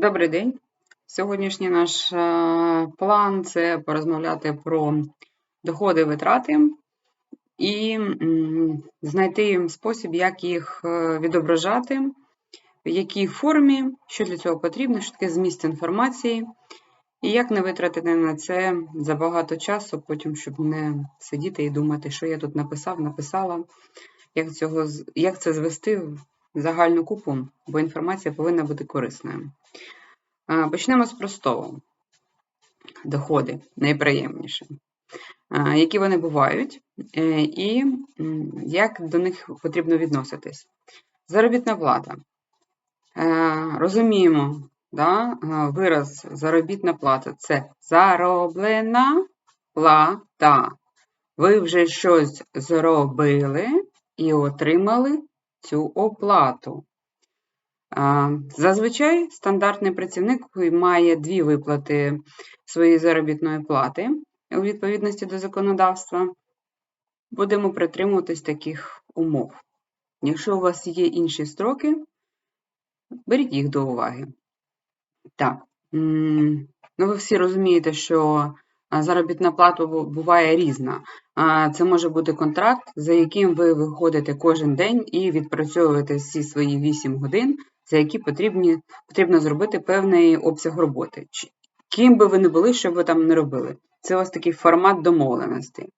Добрий день. Сьогоднішній наш е, план це порозмовляти про доходи витрати і знайти спосіб, як їх е, відображати, в якій формі, що для цього потрібно, що таке зміст інформації, і як не витратити на це забагато часу, потім, щоб не сидіти і думати, що я тут написав, написала, як, цього, як це звести загальну купу, бо інформація повинна бути корисною. Почнемо з простого. Доходи найприємніші. Які вони бувають, е, і як до них потрібно відноситись. Заробітна плата. Е, Розуміємо, да? е, вираз заробітна плата це зароблена плата. Ви вже щось зробили і отримали цю оплату. Зазвичай стандартний працівник має дві виплати своєї заробітної плати у відповідності до законодавства. Будемо притримуватись таких умов. Якщо у вас є інші строки, беріть їх до уваги. Так, ну ви всі розумієте, що заробітна плата буває різна. Це може бути контракт, за яким ви виходите кожен день і відпрацьовуєте всі свої 8 годин, за які потрібні, потрібно зробити певний обсяг роботи. Ким би ви не були, що б ви там не робили. Це ось такий формат домовленостей.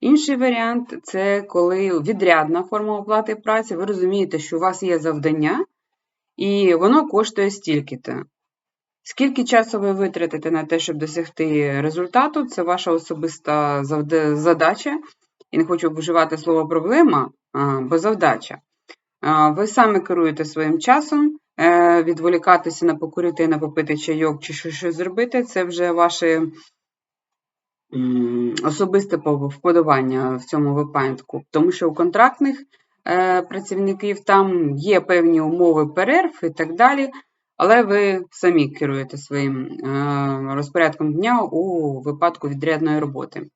Інший варіант це коли відрядна форма оплати праці. Ви розумієте, що у вас є завдання, і воно коштує стільки-то. Скільки часу ви витратите на те, щоб досягти результату, це ваша особиста задача. І не хочу вживати слово проблема, бо завдача. Ви самі керуєте своїм часом, е, відволікатися на покурити, на попити чайок чи щось зробити це вже ваше особисте вподобання в цьому випадку. Тому що у контрактних е, працівників там є певні умови перерв і так далі, але ви самі керуєте своїм е, розпорядком дня у випадку відрядної роботи.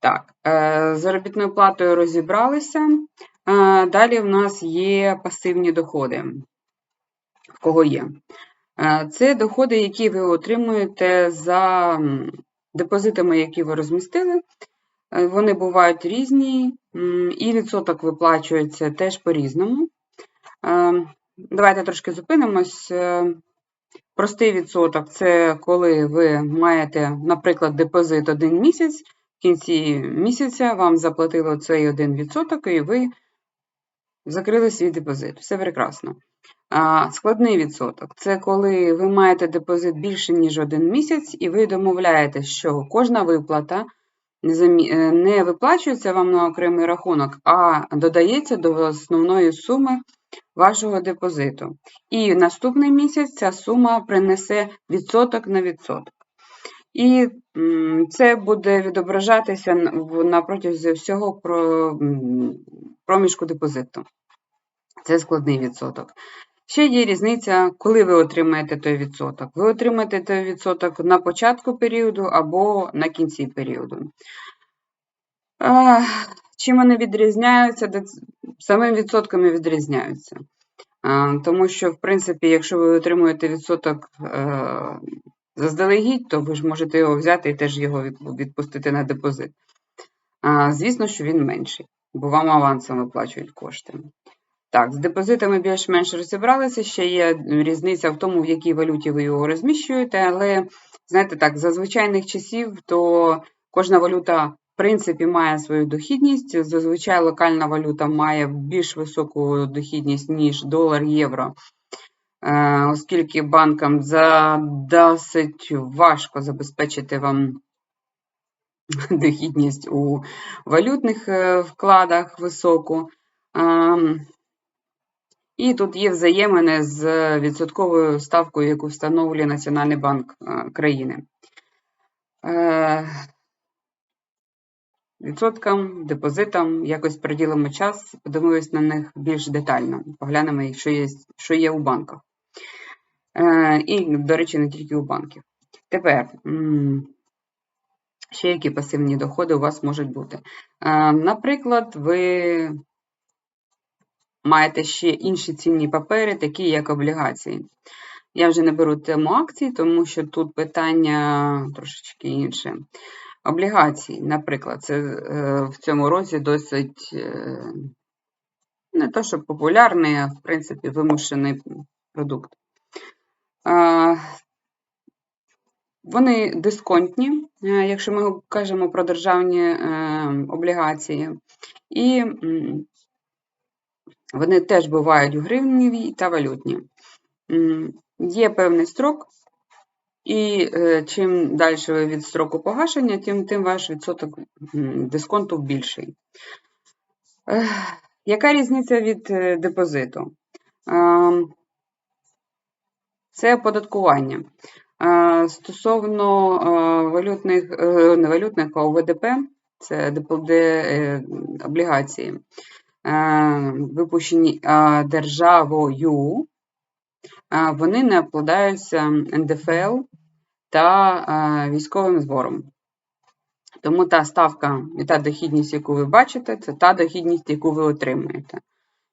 Так, е, з заробітною платою розібралися. Е, Далі в нас є пасивні доходи. В кого є? Це доходи, які ви отримуєте за депозитами, які ви розмістили. Вони бувають різні, і відсоток виплачується теж по-різному. Давайте трошки зупинимось. Е, Простий відсоток це коли ви маєте, наприклад, депозит один місяць, в кінці місяця вам заплатили цей один відсоток, і ви закрили свій депозит. Все прекрасно. А, Складний відсоток це коли ви маєте депозит більше, ніж один місяць, і ви домовляєтесь, що кожна виплата е, не виплачується вам на окремий рахунок, а додається до основної суми вашого депозиту. І наступний місяць ця сума принесе відсоток на відсоток. І це буде відображатися на- протязі всього проміжку депозиту. Це складний відсоток. Ще є різниця, коли ви отримаєте той відсоток. Ви отримаєте той відсоток на початку періоду або на кінці періоду. Чим вони відрізняються? Самим відсотками відрізняються. Тому що, в принципі, якщо ви отримуєте відсоток е, заздалегідь, то ви ж можете його взяти і теж його відпустити на депозит. Звісно, що він менший, бо вам авансом виплачують кошти. Так, з депозитами більш-менш розібралися. Ще є різниця в тому, в якій валюті ви його розміщуєте, але, знаєте так, за звичайних часів, то кожна валюта, принципі, має свою дохідність. Зазвичай локальна валюта має більш високу дохідність, ніж долар, євро. Е, Оскільки банкам за досить важко забезпечити вам дохідність у валютних е, вкладах високу. Ем, І тут є взаємини з відсотковою ставкою, яку встановлює Національний банк е, країни. Відсоткам, депозитам якось приділимо час, подивимось на них більш детально, поглянемо, що є, що є у банках. Е, І, до речі, не тільки у банків. Тепер, ще які пасивні доходи у вас можуть бути. Е, Наприклад, ви маєте ще інші цінні папери, такі як облігації. Я вже не беру тему акцій, тому що тут питання трошечки інше. Облігації, наприклад, це е, в цьому році досить е, не то, що популярний, а в принципі вимушений продукт. Вони дисконтні, е, якщо ми кажемо про державні облігації, і вони теж бувають у гривневій та валютні. Є певний строк, і е, чим далі ви від строку погашення, тим, тим ваш відсоток дисконту більший. Яка різниця від е, депозиту? Це оподаткування. Стосовно е, валютних, не валютних, а ОВДП, це облігації, випущені державою, вони не обкладаються НДФЛ та е, військовим збором. Тому та ставка і та дохідність, яку ви бачите, це та дохідність, яку ви отримуєте.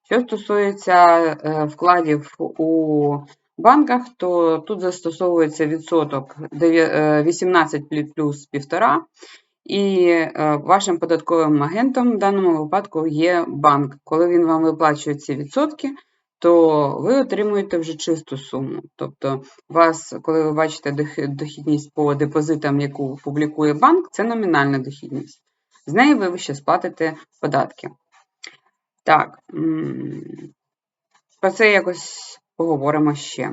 Що стосується е, вкладів у банках, то тут застосовується відсоток е, 18 плюс 1,5, і е, вашим податковим агентом в даному випадку є банк. Коли він вам виплачує ці відсотки, то ви отримуєте вже чисту суму. Тобто, вас, коли ви бачите дохідність по депозитам, яку публікує банк, це номінальна дохідність. З неї ви ще сплатите податки. Так, про це якось поговоримо ще.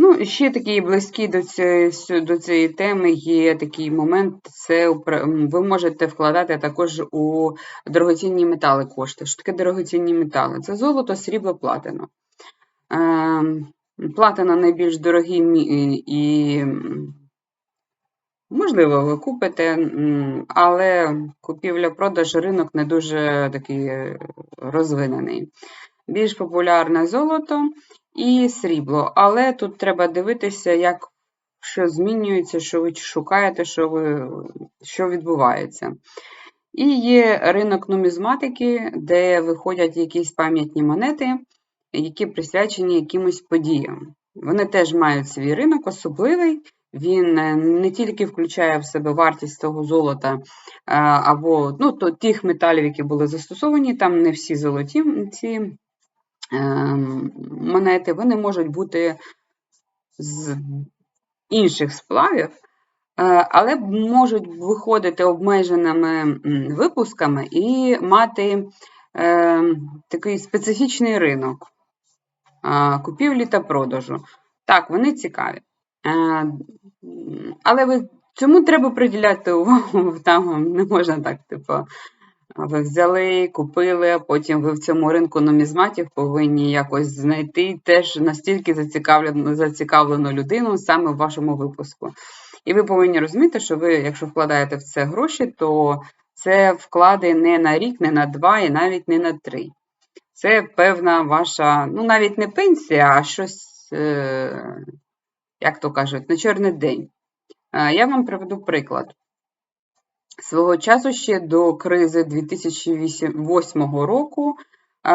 Ну, ще такий близький до цієї, до цієї теми є такий момент, це ви можете вкладати також у дорогоцінні метали кошти. Що таке дорогоцінні метали? Це золото, срібло, платино. Ем, Платина найбільш дорогі і, можливо, ви купите, але купівля-продаж ринок не дуже такий е, розвинений. Більш популярне золото і срібло, але тут треба дивитися, як що змінюється, що ви шукаєте, що, ви, що відбувається. І є ринок нумізматики, де виходять якісь пам'ятні монети, які присвячені якимось подіям. Вони теж мають свій ринок особливий. Він е, не тільки включає в себе вартість того золота е, або ну, то, тих металів, які були застосовані, там не всі золоті ці монети, вони можуть бути з інших сплавів, е, але можуть виходити обмеженими випусками і мати е, такий специфічний ринок е, купівлі та продажу. Так, вони цікаві. Е, Але ви цьому треба приділяти увагу, там не можна так, типу, ви взяли, купили, а потім ви в цьому ринку нумізматів повинні якось знайти теж настільки зацікавлену, зацікавлену людину саме в вашому випуску. І ви повинні розуміти, що ви, якщо вкладаєте в це гроші, то це вклади не на рік, не на два і навіть не на три. Це певна ваша, ну навіть не пенсія, а щось, е, як то кажуть, на чорний день. Е, Я вам приведу приклад. Свого часу ще до кризи 2008 року е,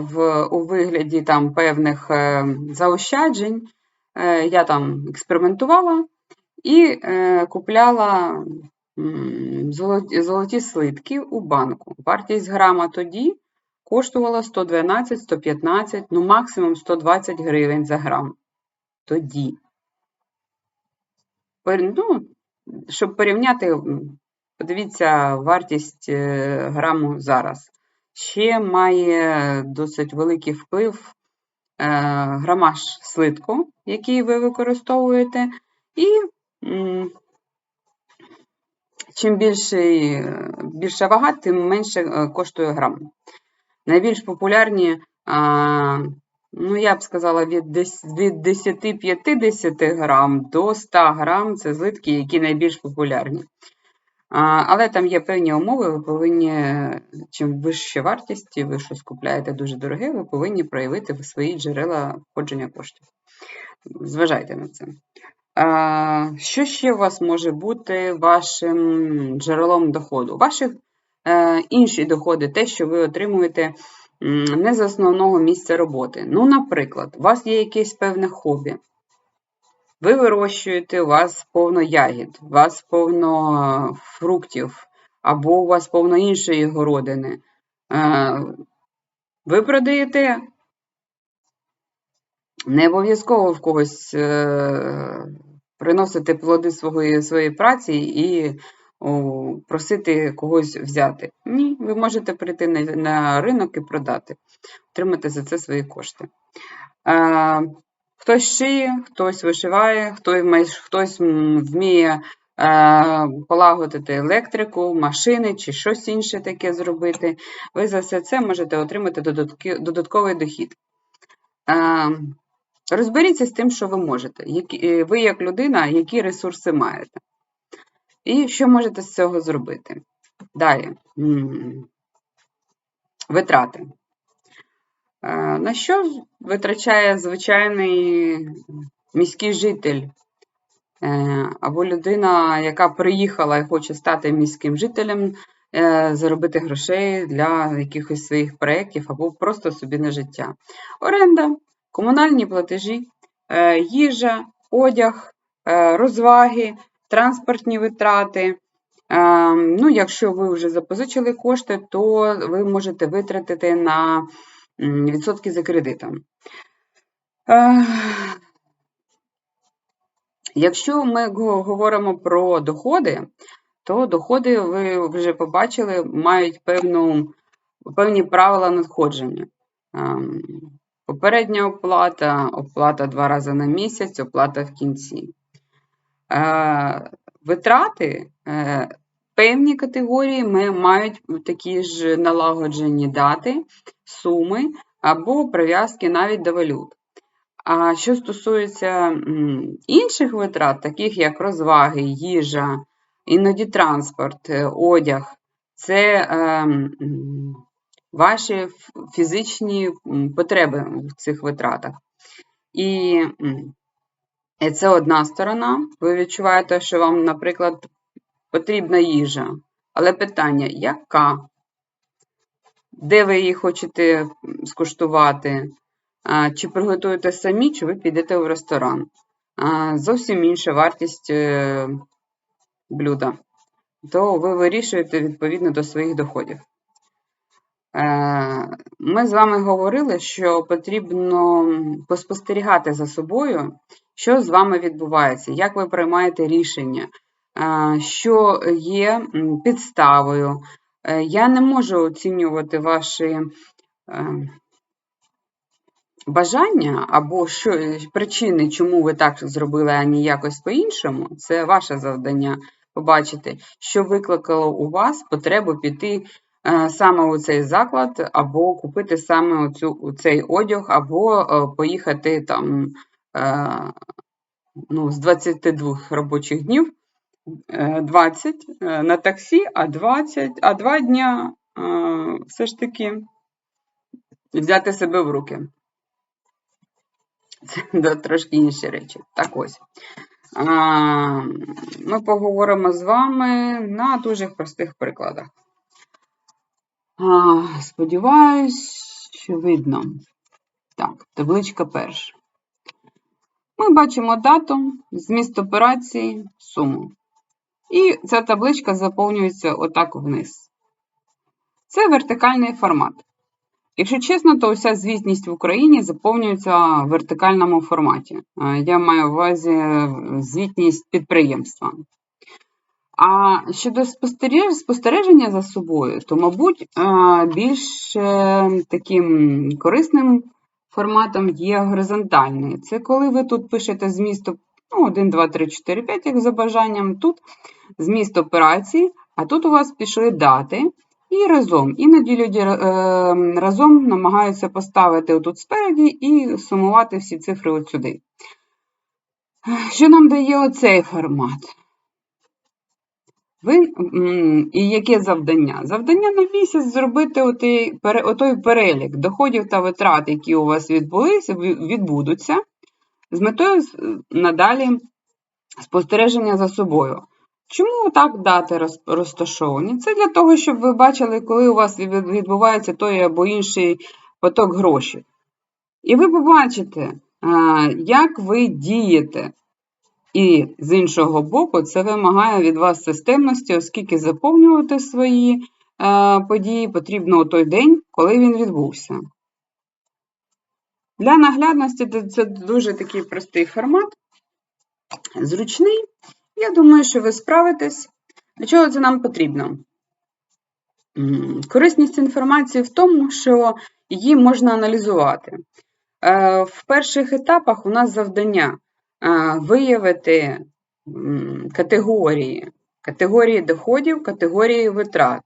в, у вигляді там певних е, заощаджень е, я там експериментувала і купляла золоті, слитки у банку. Вартість грама тоді коштувала 112-115, ну максимум 120 гривень за грам. Тоді. Ну, щоб порівняти, подивіться вартість е, граму зараз. Ще має досить великий вплив е, грамаж слитку, який ви використовуєте, і чим більший, е, більша вага, тим менше е, коштує грам. Найбільш популярні, ну я б сказала, від 10-50 грам до 100 грам це злитки, які найбільш популярні. Але там є певні умови, ви повинні, чим вища вартість, і ви щось купляєте дуже дороге, ви повинні проявити свої джерела входження коштів. Зважайте на це. Що ще у вас може бути вашим джерелом доходу? Ваші е, інші доходи, те, що ви отримуєте не з основного місця роботи. Ну, наприклад, у вас є якесь певне хобі. Ви вирощуєте, у вас повно ягід, у вас повно фруктів, або у вас повно іншої городини. Е, Ви продаєте не обов'язково в когось е, приносити плоди своєї, своєї праці і просити когось взяти. Ні, ви можете прийти на ринок і продати, отримати за це свої кошти. Е, Хтось шиє, хтось вишиває, хтось, хтось вміє е, полагодити електрику, машини чи щось інше таке зробити. Ви за все це можете отримати додатковий дохід. Е, розберіться з тим, що ви можете. Які, ви, як людина, які ресурси маєте. І що можете з цього зробити? Далі. Витрати. Е, на що витрачає звичайний міський житель е, або людина, яка приїхала і хоче стати міським жителем, е, заробити грошей для якихось своїх проєктів або просто собі на життя? Оренда, комунальні платежі, їжа, одяг, розваги, транспортні витрати. Ну, Якщо ви вже запозичили кошти, то ви можете витратити на відсотки за кредитом. Якщо ми говоримо про доходи, то доходи, ви вже побачили, мають певну, певні правила надходження. Попередня оплата, оплата два рази на місяць, оплата в кінці. Витрати е, Певні категорії ми мають такі ж налагоджені дати, суми або прив'язки навіть до валют. А що стосується інших витрат, таких як розваги, їжа, іноді транспорт, е, одяг, це е, ваші фізичні потреби в цих витратах. І це одна сторона. Ви відчуваєте, що вам, наприклад, потрібна їжа. Але питання, яка? Де ви її хочете скуштувати? Чи приготуєте самі, чи ви підете в ресторан? Зовсім інша вартість е, блюда. То ви вирішуєте відповідно до своїх доходів. Е, ми з вами говорили, що потрібно поспостерігати за собою, що з вами відбувається, як ви приймаєте рішення що є підставою. Е, я не можу оцінювати ваші е, бажання або що, причини, чому ви так зробили, а не якось по-іншому. Це ваше завдання побачити, що викликало у вас потребу піти е, саме у цей заклад, або купити саме оцю, цей одяг, або поїхати там ну, з 22 робочих днів 20 е, е, на таксі, а 20, а 2 дня е, все ж таки взяти себе в руки. Це трошки інші речі. Так ось. Ми поговоримо з вами на дуже простих прикладах. Сподіваюсь, що видно. Так, табличка перша. Ми бачимо дату, зміст операції, суму. І ця табличка заповнюється отак вниз. Це вертикальний формат. Якщо чесно, то вся звітність в Україні заповнюється в вертикальному форматі. Е, я маю в увазі звітність підприємства. А щодо спостереження за собою, то, мабуть, е, більш е, таким корисним форматом є горизонтальний. Це коли ви тут пишете змісту ну, 1, 2, 3, 4, 5, як за бажанням. Тут зміст операції, а тут у вас пішли дати і разом. Іноді люди е, разом намагаються поставити тут спереді і сумувати всі цифри от сюди. Що нам дає оцей формат? Ви, І яке завдання? Завдання на місяць зробити отий, отой перелік доходів та витрат, які у вас відбулися, відбудуться, з метою надалі спостереження за собою. Чому так дати розташовані? Це для того, щоб ви бачили, коли у вас відбувається той або інший поток грошей. І ви побачите, як ви дієте. І з іншого боку, це вимагає від вас системності, оскільки заповнювати свої е, події потрібно у той день, коли він відбувся. Для наглядності це- дуже такий простий формат, зручний. Я думаю, що ви справитесь. Для чого це нам потрібно? Корисність інформації в тому, що її можна аналізувати. Е, В перших етапах у нас завдання е, виявити категорії, категорії доходів, категорії витрат,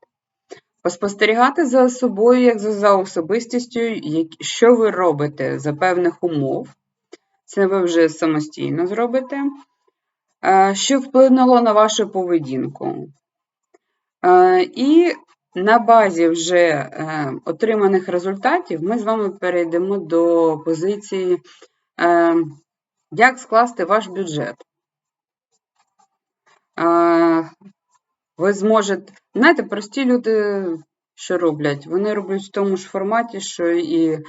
поспостерігати за собою, як за, особистістю, що ви робите за певних умов. Це ви вже самостійно зробите. Е, Що вплинуло на вашу поведінку. Е, І на базі вже е, отриманих результатів ми з вами перейдемо до позиції, як скласти ваш бюджет. Ви зможете, знаєте, прості люди що роблять? Вони роблять в тому ж форматі, що і е,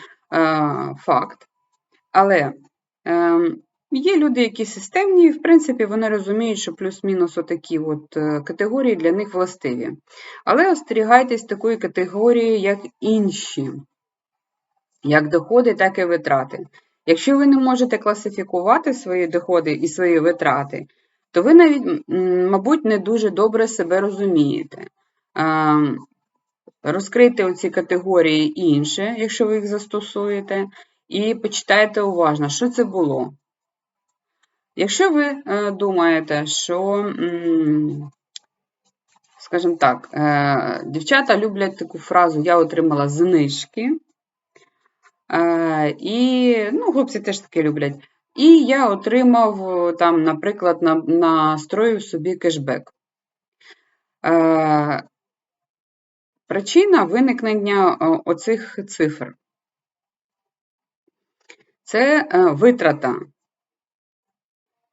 факт. Але е, є люди, які системні, і, в принципі, вони розуміють, що плюс-мінус отакі от е, категорії для них властиві. Але остерігайтесь такої категорії, як інші, як доходи, так і витрати. Якщо ви не можете класифікувати свої доходи і свої витрати, то ви навіть, мабуть, не дуже добре себе розумієте. Розкрийте оці категорії інші, якщо ви їх застосуєте, і почитайте уважно, що це було. Якщо ви е, думаєте, що, скажімо так, е, дівчата люблять таку фразу Я отримала знижки. Е, І, ну, хлопці теж таке люблять. І я отримав, там, наприклад, на, настроїв собі кешбек. Е, Причина виникнення оцих цифр. Це е, витрата.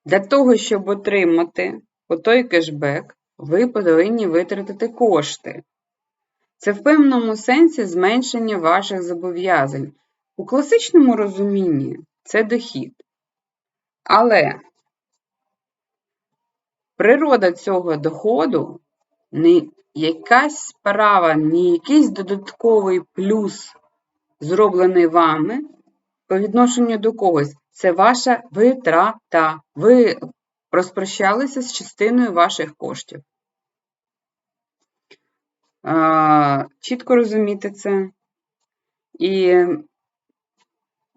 Для того, щоб отримати отой кешбек, ви повинні витратити кошти. Це в певному сенсі зменшення ваших зобов'язань. У класичному розумінні це дохід. Але природа цього доходу не якась справа, не якийсь додатковий плюс, зроблений вами по відношенню до когось. Це ваша витрата. Ви розпрощалися з частиною ваших коштів. Чітко розуміти це. І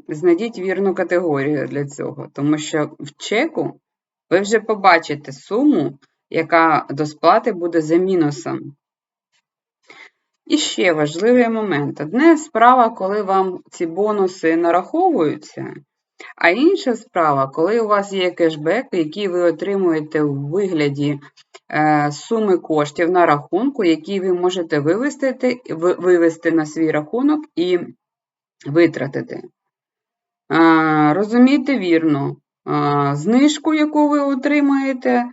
знайдіть вірну категорію для цього, тому що в чеку ви вже побачите суму, яка до сплати буде за мінусом. І ще важливий момент. Одне справа, коли вам ці бонуси нараховуються, а інша справа, коли у вас є кешбек, який ви отримуєте у вигляді е, суми коштів на рахунку, які ви можете вивести, вивести на свій рахунок і витратити. Е, Розумійте вірно, знижку, яку ви отримаєте,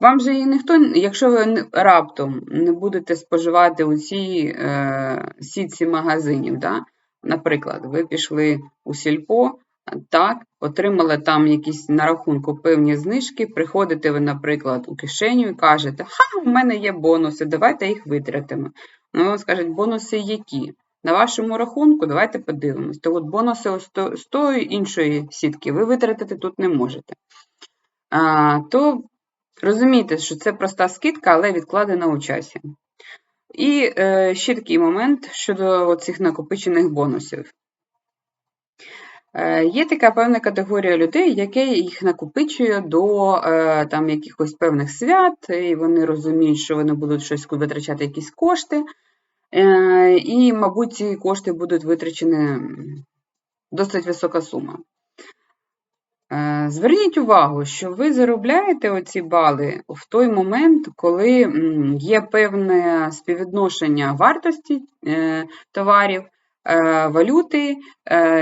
вам же її ніхто, якщо ви раптом не будете споживати у цій е, сітці магазинів, да? наприклад, ви пішли у сільпо, так, отримали там якісь на рахунку певні знижки, приходите ви, наприклад, у кишеню і кажете, ха, у мене є бонуси, давайте їх витратимо. Ну, вам скажуть, бонуси які? На вашому рахунку, давайте подивимось. То от бонуси з тої іншої сітки ви витратити тут не можете. А, то Розумійте, що це проста скидка, але відкладена у часі. І е, ще такий момент щодо цих накопичених бонусів. Е, є така певна категорія людей, яке їх накопичує до е, там, якихось певних свят, і вони розуміють, що вони будуть щось витрачати якісь кошти, і, мабуть, ці кошти будуть витрачені досить висока сума. Е, Зверніть увагу, що ви заробляєте оці бали в той момент, коли є певне співвідношення вартості е, товарів, е, валюти,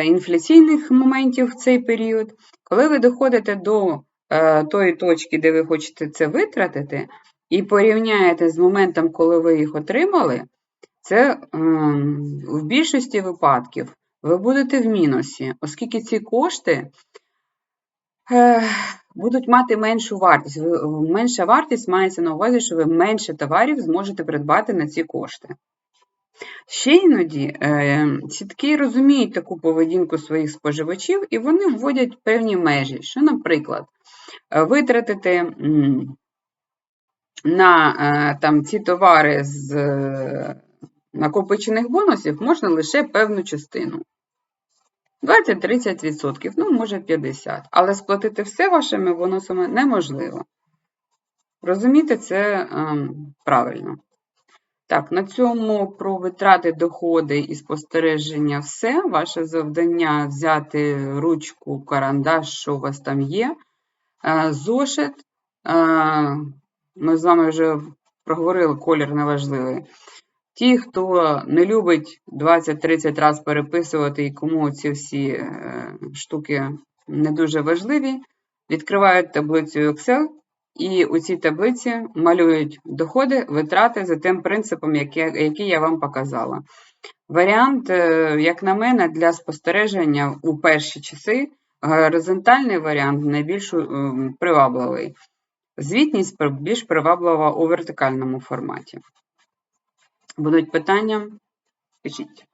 інфляційних моментів в цей період. Коли ви доходите до тої точки, де ви хочете це витратити, і порівняєте з моментом, коли ви їх отримали, це ем, в більшості випадків ви будете в мінусі, оскільки ці кошти будуть мати меншу вартість. Менша вартість мається на увазі, що ви менше товарів зможете придбати на ці кошти. Ще іноді е, сітки розуміють таку поведінку своїх споживачів, і вони вводять певні межі, що, наприклад, витратити на е, там, ці товари з накопичених бонусів можна лише певну частину. 20-30%, ну, може 50%. Але сплатити все вашими бонусами неможливо. Розумієте, це ем, правильно. Так, на цьому про витрати, доходи і спостереження все. Ваше завдання взяти ручку, карандаш, що у вас там є, е, зошит. Е, Ми з вами вже проговорили, колір неважливий. Ті, хто не любить 20-30 разів переписувати і кому ці всі е, штуки не дуже важливі, відкривають таблицю Excel і у цій таблиці малюють доходи, витрати за тим принципом, який, я вам показала. Варіант, е, як на мене, для спостереження у перші часи, горизонтальний варіант найбільш е, привабливий. Звітність більш приваблива у вертикальному форматі. Будуть питання? Пишіть.